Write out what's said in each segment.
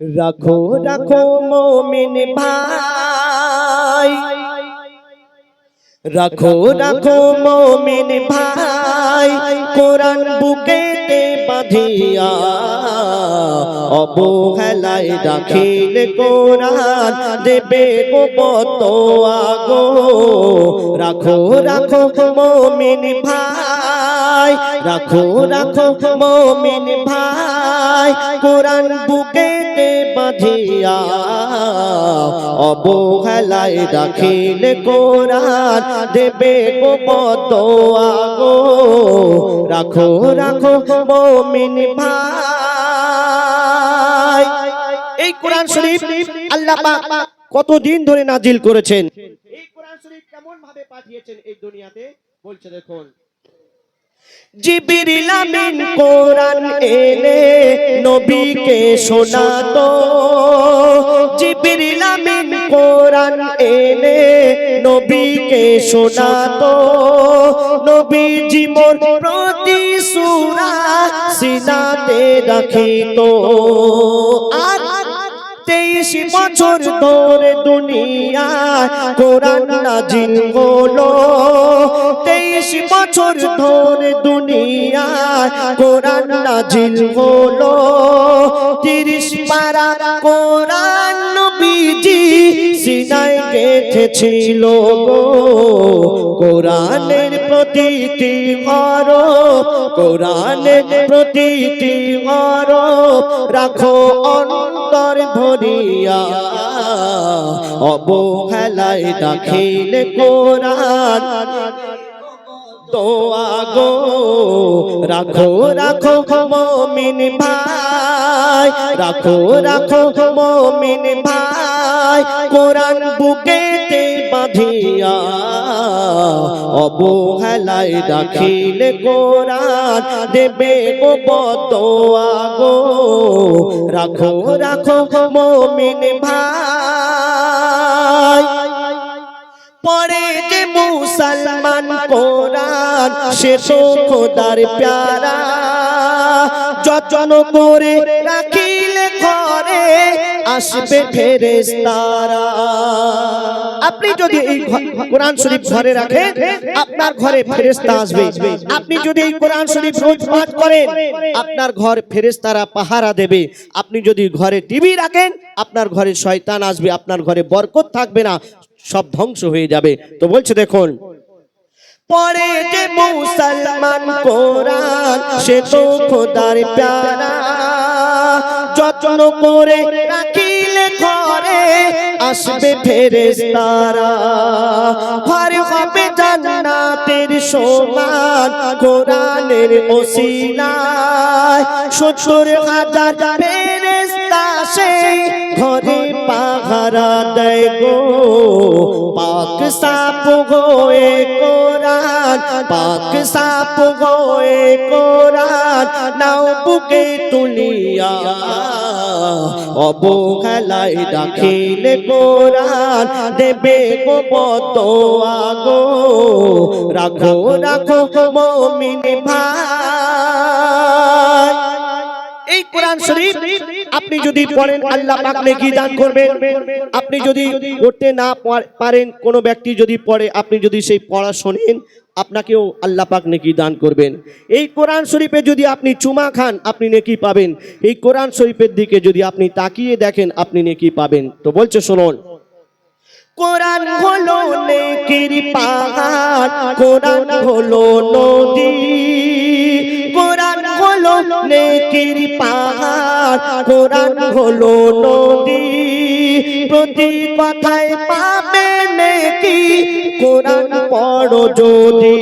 রাখো রাখো মমিন ভাই। রাখো রাখো মমিন ভাই। কোরআন বুকেতে বাঁধিয়া অবহেলায় রাখিল কোরআন। দেবে গো বত আগো। রাখো রাখো মমিন ভাই। রাখো রাখো মমিন ভাই। কোরআন বুকেতে অবহেলায় রাখিল কোরআন। দেবে বত আগো, রাখো রাখো মমিন ভাই। এই কোরআন শরীফ আল্লাহ কতদিন ধরে নাজিল করেছেন? এই কোরআন শরীফ কেমন ভাবে পাঠিয়েছেন এই দুনিয়াতে? বলছে দেখুন জিবিরিল আমিন কোরআন এনে নবীকে শোনাতো। জিবিরিল আমিন কোরআন এনে নবীকে শোনাতো। নবীজি মোর প্রতি সূরা সিনাতে রাখিতো। আর তেইশ বছর ধরে দুনিয়ায় কোরআন নাজিল হলো। তেইশ বছর ধরে দুনিয়ায় কোরআন নাজিল হলো। তিরিশ পারা কোরআন নবীজি সিনায় গেথেছিল গো। কোরআনের প্রতিটি হর কোরআনের প্রতিটি হর রাখো অন্তর ভরিয়া। অবহেলায় দাখিল কোরআন। তো আগো রাখো রাখো মমিন ভাই। রাখো রাখো মমিন ভাই। কোরআন বুকেতে বাঁধিয়া অবহেলায় রাখিলে কোরআন দেবে গো বত আগো রাখো রাখো মমিন ভাই। পরে যে মুসলমান কোরআন সে তো খোদার প্যারা। যত্ন করে রাখিলে ঘরে, আসবে ফেরেশতারা। আপনি যদি এই কোরআন শরীফ ঘরে রাখেন, আপনার ঘরে ফেরেশতা আসবে। আপনি যদি এই কোরআন শরীফ রোজ পাঠ করেন, আপনার ঘর ফেরেশতারা পাহারা দেবে। আপনি যদি ঘরে টিভি রাখেন, আপনার ঘরে শয়তান আসবে, আপনার ঘরে বরকত থাকবে না, সব ধ্বংস হয়ে যাবে। তো বলছে দেখুন পরে যে মুসলমান কোরআন, সে তো খোদার প্যারা। যত্ন করে রাখিলে ঘরে আসবে ফেরেশতারা। ঘরে হবে জান্নাতের সমান, কোরআনের ওসিলায়। সত্তর হাজার ফেরেশতা সেই ঘরে পাহারা দেয় গো। পাক সাপ গোয়ে কোরআন পাক সাপ গোয়ে কোরআন নাও বুকে তুলিয়া। অবহেলায় রাখিলে কোরআন দেবে গো বত আগো। রাখো রাখো মমিন ভাই। এই কোরআন শরীফ আপনি যদি পড়েন, আল্লাহ পাক নেকি দান করবেন। আপনি যদি পড়তে না পারেন, কোনো ব্যক্তি যদি পড়ে, আপনি যদি সেই পড়া শোনেন আপনাকেও আল্লাহ পাক নেকি দান করবেন। এই কোরআন শরীফে যদি আপনি চুমা খান, আপনি নেকি পাবেন। এই কোরআন শরীফের দিকে যদি আপনি তাকিয়ে দেখেন, আপনি নেকি পাবেন। তো বলছে, শুনুন। কোরআন হলো নেকির পাহাড়, কোরআন হলো নদী। কোরআন হলো নেকির পাহাড়। কোরআন হলো নদী। প্রতি কথায় পাবে নেকি, কোরআন পড়ো যদি।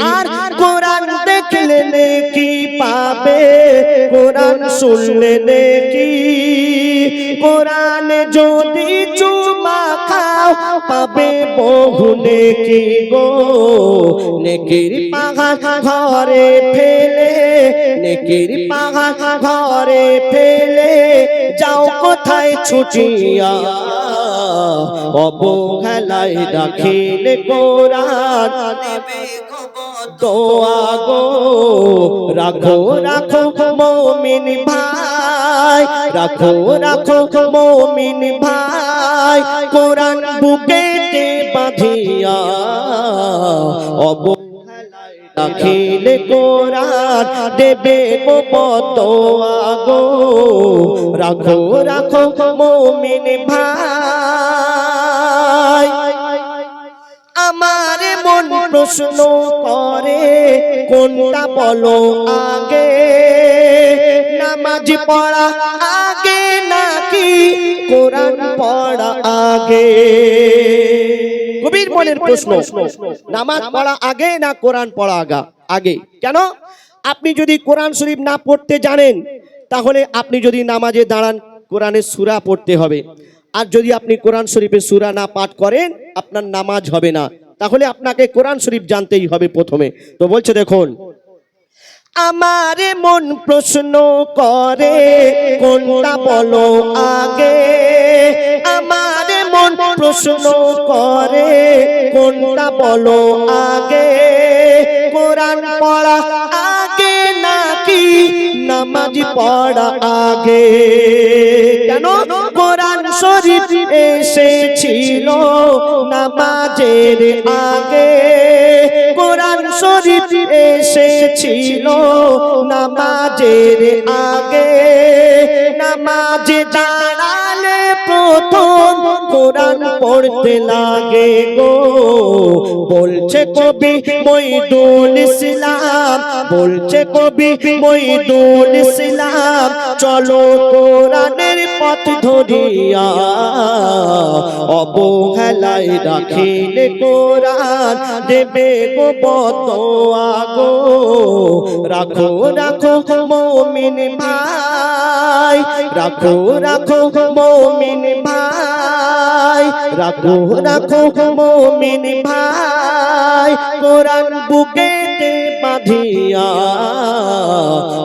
আর কোরআন দেখলে নেকি পাবে, কোরআন শুনলে নেকি। কোরআনে যদি চুমা পাবে বহু নেকি গো। নেকির পাহাড় ঘরে ফেলে, নেকির পাহাড় ঘরে ফেলে, যাও কোথায় ছুটিয়া। অবহেলায় রাখিলে কোরআন দোয়া গো। রাখো রাখো মমিন ভাই। রাখো রাখো, মমিন ভাই, কোরআন বুকেতে বাঁধিয়া অব রাখিলে কোরআন দেবে পত আগো। রাখো রাখো, মমিন ভাই। আমার মন প্রশ্ন করে, কোনটা বলো আগে? নামাজ পড়া আগে নাকি? কোরআন পড়া আগে? গভীর মনের প্রশ্ন, নামাজ পড়া আগে না কোরআন পড়া আগা? আগে। কেন? আপনি যদি কোরআন শরীফ না পড়তে জানেন, তাহলে আপনি যদি নামাজে দাঁড়ান, কোরআনের সুরা পড়তে হবে। আর যদি আপনি কোরআন শরীফের সুরা না পাঠ করেন, আপনার নামাজ হবে না। তাহলে আপনাকে কোরআন শরীফ জানতেই হবে প্রথমে। তো বলছে দেখুন আমার মন প্রশ্ন করে, কোনটা বলো আগে? আমার মন প্রশ্ন করে, কোনটা বলো আগে? কোরআন পড়া আগে নাকি নামাজ পড়া আগে? কেন শরীফ এসেছিল নামাজের আগে। কোরআন শরীফ এসেছিল নামাজের আগে। নামাজে দাঁড়ালে প্রথম কোরআন পড়তে লাগে গো। বলছে কবি মইদুল ইসলাম, বলছে কবি মইদুল ইসলাম চলো কোরআনের পথ ধরিয়া অবহেলায় রাখিলে কোরআন। দেবে গো বত আগো। রাখো রাখো মমিন ভাই। রাখো রাখো মমিন ভাই। রাখো রাখো মমিন ভাই। কোরআন বুকেতে বাঁধিয়া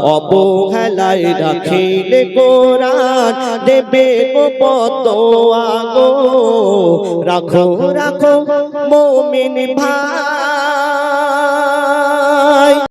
অবহেলায় রাখিলে কোরআন। দেবে পত আগো রাখো রাখো মমিন ভাই।